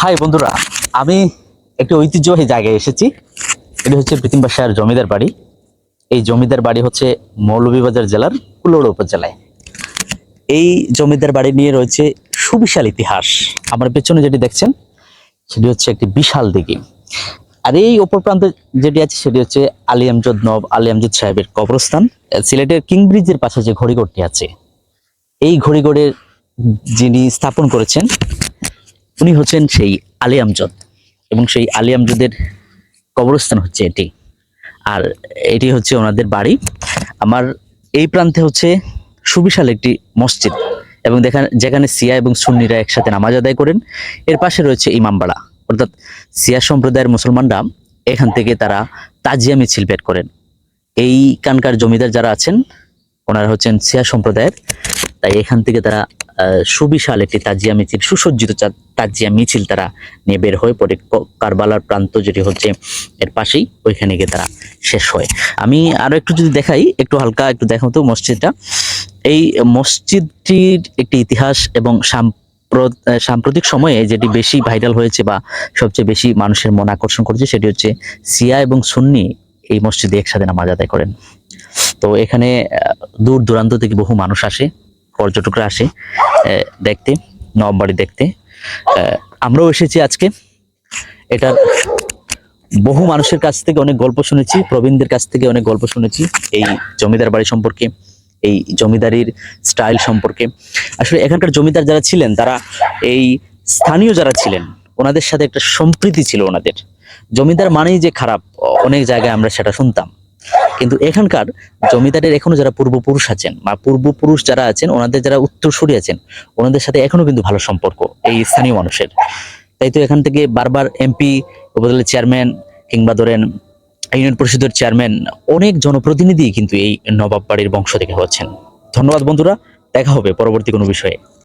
High বন্ধুরা, আমি একটি ঐতিহ্যবাহী জায়গায় এসেছি। এটি হচ্ছে প্রীতিম বাসার জমিদার বাড়ি। এই জমিদার বাড়ি হচ্ছে মৌলভীবাজার জেলার কুলোড় উপজেলায়। এই জমিদার বাড়ি নিয়ে রয়েছে সুবিশাল ইতিহাস। আমার পেছনে যেটি দেখছেন, সেটি হচ্ছে একটি বিশাল দিঘি। আর এই অপর প্রান্তে যেটি আছে, সেটি হচ্ছে আলী আমজদ নব, আলী আমজদ সাহেবের কবরস্থান। সিলেটের কিং ব্রিজের পাশে যে ঘড়িঘরটি আছে, এই ঘড়িঘরের যিনি স্থাপন করেছেন উনি হচ্ছেন সেই আলী আমজদ এবং সেই আলী আমজদের কবরস্থান হচ্ছে এটি। আর এটি হচ্ছে ওনাদের বাড়ি। আমার এই প্রান্তে হচ্ছে সুবিশাল একটি মসজিদ এবং দেখা যেখানে সিয়া এবং সুন্নিরা একসাথে নামাজ আদায় করেন। এর পাশে রয়েছে ইমামবাড়া। অর্থাৎ সিয়া সম্প্রদায়ের মুসলমানরা এখান থেকে তারা তাজিয়া মিছিল বের করেন। এইখানকার জমিদার যারা আছেন, ওনারা হচ্ছেন সিয়া সম্প্রদায়ের। তাই এখান থেকে তারা সুবিশাল একটি তাজিয়া মিছিল, সুসজ্জিত তাজিয়া মিছিল তারা নিয়ে বের হয়ে পরে কারবালার প্রান্ত যেটি হচ্ছে এর পাশেই ওইখানে গিয়ে তারা শেষ হয়। আমি আরও একটু যদি দেখাই, একটু হালকা একটু দেখাও তো মসজিদটা। এই মসজিদটির একটি ইতিহাস এবং সাম্প্রতিক সময়ে যেটি বেশি ভাইরাল হয়েছে বা সবচেয়ে বেশি মানুষের মন আকর্ষণ করেছে সেটি হচ্ছে সিয়া এবং সুন্নি এই মসজিদে একসাথে নামাজ আদায় করেন। তো এখানে দূর দূরান্ত থেকে বহু মানুষ আসে, পর্যটকরা আসে। দেখতে নববাড়ি দেখতে। আমরাও এসেছি আজকে। এটার বহু মানুষের কাছ থেকে অনেক গল্প শুনেছি, প্রবীণদের কাছ থেকে অনেক গল্প শুনেছি এই জমিদার বাড়ি সম্পর্কে, এই জমিদারির স্টাইল সম্পর্কে। আসলে এখানকার জমিদার যারা ছিলেন, তারা এই স্থানীয় যারা ছিলেন, ওনাদের সাথে একটা সম্প্রীতি ছিল ওনাদের। জমিদার মানেই যে খারাপ অনেক জায়গায় আমরা সেটা শুনতাম। কিন্তু এখানকার জমিদারের এখনও যারা পূর্বপুরুষ আছেন বা পূর্বপুরুষ যারা আছেন, ওনাদের যারা উত্তরসূরি আছেন, ওনাদের সাথে এখনও কিন্তু ভালো সম্পর্ক এই স্থানীয় মানুষের। তাই তো এখান থেকে বারবার এমপি উপজেলার চেয়ারম্যান কিংবা ধরেন ইউনিয়ন পরিষদের চেয়ারম্যান অনেক জনপ্রতিনিধি কিন্তু এই নবাব বাড়ির বংশ থেকে হচ্ছেন। ধন্যবাদ বন্ধুরা, দেখা হবে পরবর্তী কোনো বিষয়ে।